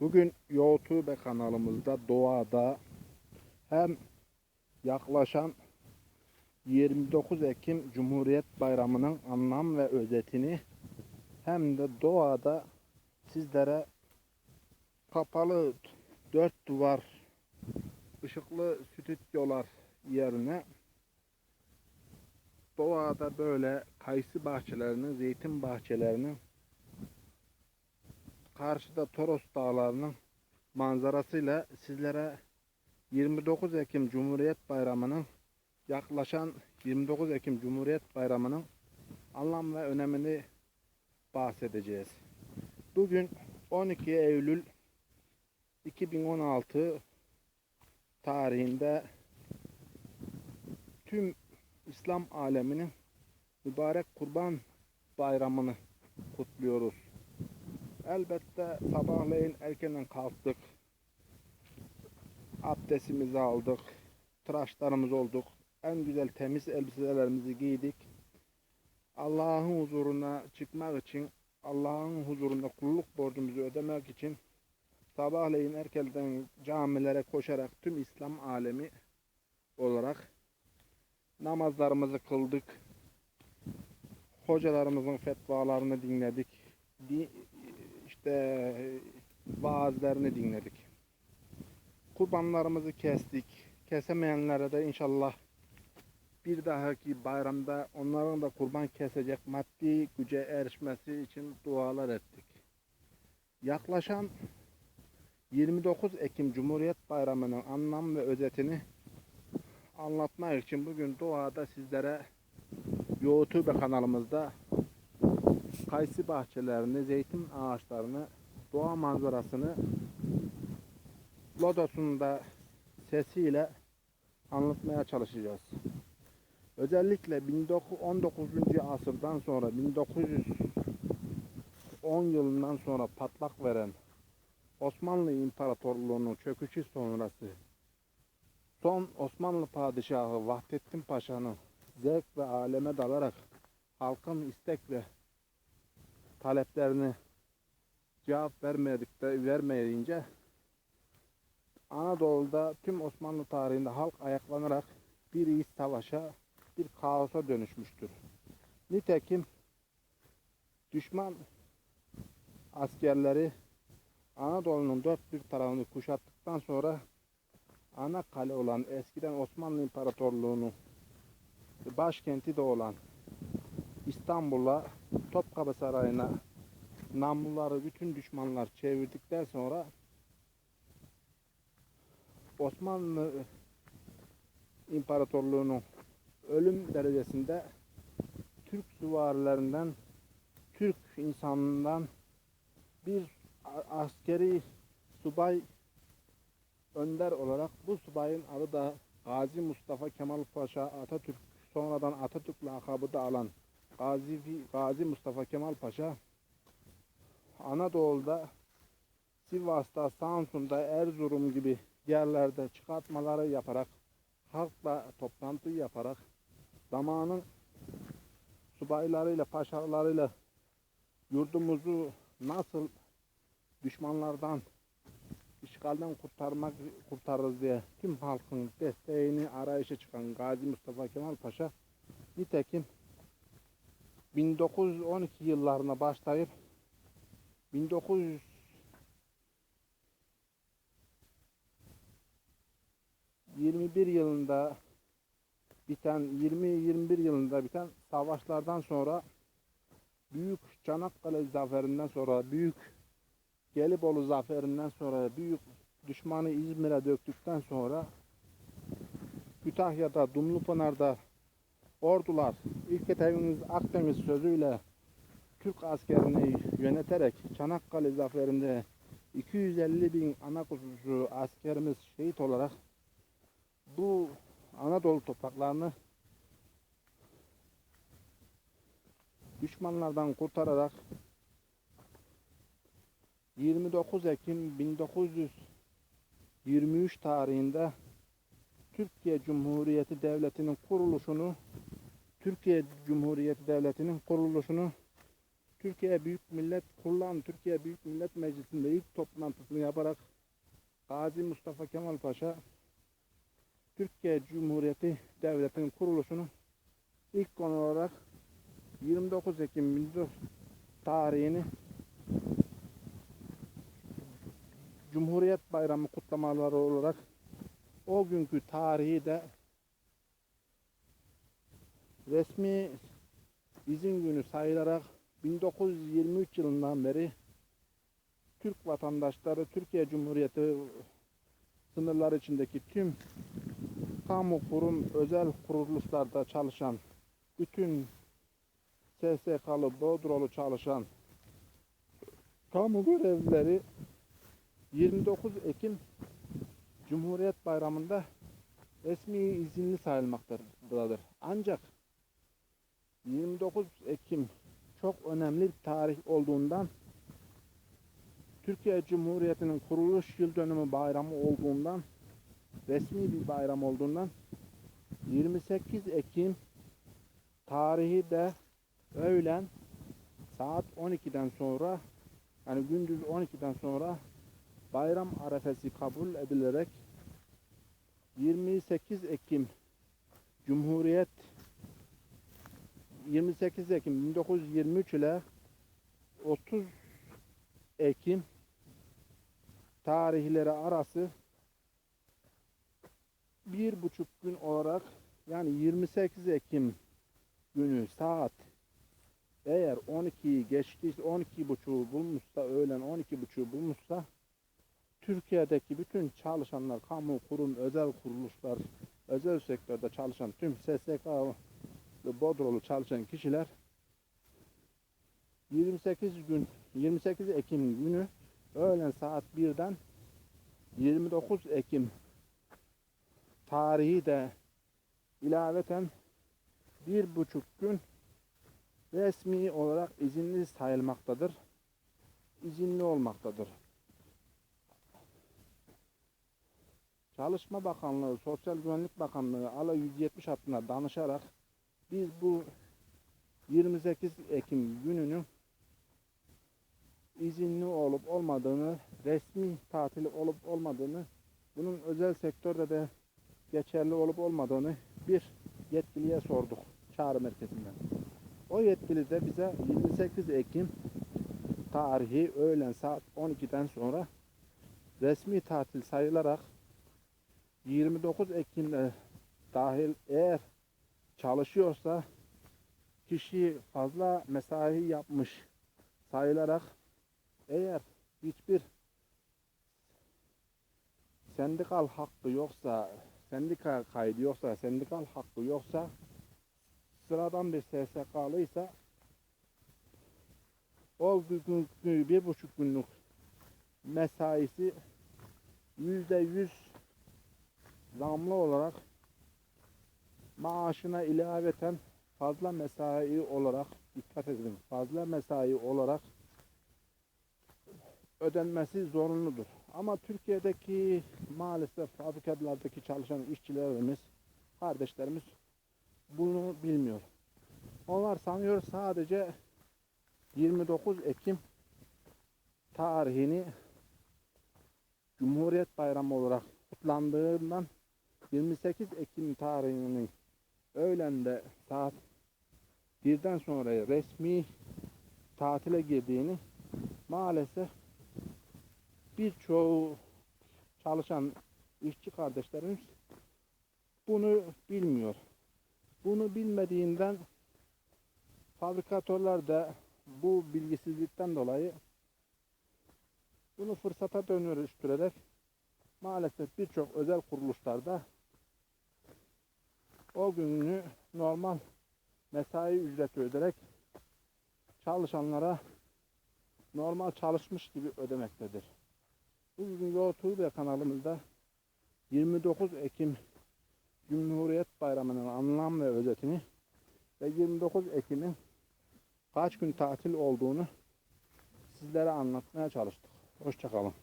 Bugün YouTube kanalımızda doğada hem yaklaşan 29 Ekim Cumhuriyet Bayramı'nın anlam ve özetini hem de doğada sizlere kapalı dört duvar ışıklı stüdyolar yerine doğada böyle kayısı bahçelerinin, zeytin bahçelerinin karşıda Toros Dağları'nın manzarasıyla sizlere 29 Ekim Cumhuriyet Bayramı'nın yaklaşan 29 Ekim Cumhuriyet Bayramı'nın anlam ve önemini bahsedeceğiz. Bugün 12 Eylül 2016 tarihinde tüm İslam aleminin mübarek Kurban Bayramı'nı kutluyoruz. Elbette sabahleyin erkenden kalktık. Abdestimizi aldık. Tıraşlarımız olduk. En güzel temiz elbiselerimizi giydik. Allah'ın huzuruna çıkmak için, Allah'ın huzurunda kulluk borcumuzu ödemek için sabahleyin erkenden camilere koşarak tüm İslam alemi olarak namazlarımızı kıldık. Hocalarımızın fetvalarını dinledik. Di, işte vaazlarını dinledik. Kurbanlarımızı kestik. Kesemeyenlere de inşallah bir dahaki bayramda onların da kurban kesecek maddi güce erişmesi için dualar ettik. Yaklaşan 29 Ekim Cumhuriyet Bayramı'nın anlam ve özetini anlatmak için bugün doğada sizlere YouTube kanalımızda kayısı bahçelerini, zeytin ağaçlarını, doğa manzarasını Lodos'un sesiyle anlatmaya çalışacağız. Özellikle 19 asırdan sonra 1910 yılından sonra patlak veren Osmanlı İmparatorluğu'nun çöküşü sonrası son Osmanlı Padişahı Vahdettin Paşa'nın zevk ve aleme dalarak halkın istek ve taleplerini cevap vermedik de vermeyince Anadolu'da tüm Osmanlı tarihinde halk ayaklanarak bir iç savaşa, bir kaosa dönüşmüştür. Nitekim düşman askerleri Anadolu'nun dört bir tarafını kuşattıktan sonra ana kale olan eskiden Osmanlı İmparatorluğu'nun başkenti de olan İstanbul'a Topkapı Sarayı'na namluları bütün düşmanlar çevirdikten sonra Osmanlı İmparatorluğu'nun ölüm derecesinde Türk süvarilerinden Türk insanından bir askeri subay önder olarak bu subayın adı da Gazi Mustafa Kemal Paşa Atatürk sonradan Atatürk lakabı da alan Gazi, Gazi Mustafa Kemal Paşa Anadolu'da Sivas'ta, Samsun'da, Erzurum gibi yerlerde çıkartmaları yaparak halkla toplantı yaparak zamanın subaylarıyla, paşalarıyla yurdumuzu nasıl düşmanlardan işgalden kurtarmak kurtarırız diye tüm halkın desteğini arayışa çıkan Gazi Mustafa Kemal Paşa nitekim 1912 yıllarına başlayıp 1900 21 yılında biten 20-21 yılında biten savaşlardan sonra Büyük Çanakkale zaferinden sonra Büyük Gelibolu zaferinden sonra büyük düşmanı İzmir'e döktükten sonra Kütahya'da, Dumlupınar'da ordular ilk eteviniz Akdeniz sözüyle Türk askerini yöneterek Çanakkale zaferinde 250 bin ana kuzusu askerimiz şehit olarak bu Anadolu topraklarını düşmanlardan kurtararak 29 Ekim 1923 tarihinde Türkiye Cumhuriyeti Devleti'nin kuruluşunu Türkiye Cumhuriyeti Devleti'nin kuruluşunu Türkiye Büyük Millet kurulan Türkiye Büyük Millet Meclisi'nde ilk toplantısını yaparak Gazi Mustafa Kemal Paşa Türkiye Cumhuriyeti Devleti'nin kuruluşunu ilk konu olarak 29 Ekim 1900 tarihini Cumhuriyet Bayramı kutlamaları olarak o günkü tarihi de resmi izin günü sayılarak 1923 yılından beri Türk vatandaşları Türkiye Cumhuriyeti sınırları içindeki tüm kamu kurum özel kuruluşlarda çalışan bütün SSK'lı Bodrolu çalışan kamu görevlileri 29 Ekim Cumhuriyet Bayramı'nda resmi izinli sayılmaktadır. Ancak 29 Ekim çok önemli bir tarih olduğundan Türkiye Cumhuriyeti'nin kuruluş yıl dönümü bayramı olduğundan resmi bir bayram olduğundan 28 Ekim tarihi de öğlen saat 12'den sonra yani gündüz 12'den sonra bayram arefesi kabul edilerek 28 Ekim Cumhuriyet 28 Ekim 1923 ile 30 Ekim tarihleri arası bir buçuk gün olarak yani 28 Ekim günü saat eğer 12'yi geçtiyse 12 buçuğu bulmuşsa öğlen 12 buçuğu bulmuşsa Türkiye'deki bütün çalışanlar, kamu, kurum, özel kuruluşlar, özel sektörde çalışan tüm SSK ve Bodrolu çalışan kişiler 28 gün 28 Ekim günü öğlen saat 1'den 29 Ekim tarihi de ilaveten bir buçuk gün resmi olarak izinli sayılmaktadır. İzinli olmaktadır. Çalışma Bakanlığı, Sosyal Güvenlik Bakanlığı ALA 170 hattına danışarak biz bu 28 Ekim gününün izinli olup olmadığını, resmi tatil olup olmadığını, bunun özel sektörde de geçerli olup olmadığını bir yetkiliye sorduk çağrı merkezinden. O yetkili de bize 28 Ekim tarihi öğlen saat 12'den sonra resmi tatil sayılarak 29 Ekim'de dahil eğer çalışıyorsa kişi fazla mesai yapmış sayılarak eğer hiçbir sendikal hakkı yoksa, sendika kaydı yoksa, sendikal hakkı yoksa sıradan bir SSK'lıysa o gün, bir buçuk günlük mesaisi yüzde yüz zamlı olarak maaşına ilaveten fazla mesai olarak dikkat edin fazla mesai olarak ödenmesi zorunludur. Ama Türkiye'deki maalesef fabrikalardaki çalışan işçilerimiz, kardeşlerimiz bunu bilmiyor. Onlar sanıyor sadece 29 Ekim tarihini Cumhuriyet Bayramı olarak kutlandığından 28 Ekim tarihinin öğlende saat birden sonra resmi tatile girdiğini maalesef birçoğu çalışan işçi kardeşlerimiz bunu bilmiyor. Bunu bilmediğinden fabrikatörler de bu bilgisizlikten dolayı bunu fırsata dönüştürerek maalesef birçok özel kuruluşlarda o gününü normal mesai ücreti öderek çalışanlara normal çalışmış gibi ödemektedir. Bugün YouTube kanalımızda 29 Ekim Cumhuriyet Bayramı'nın anlam ve özetini ve 29 Ekim'in kaç gün tatil olduğunu sizlere anlatmaya çalıştık. Hoşçakalın.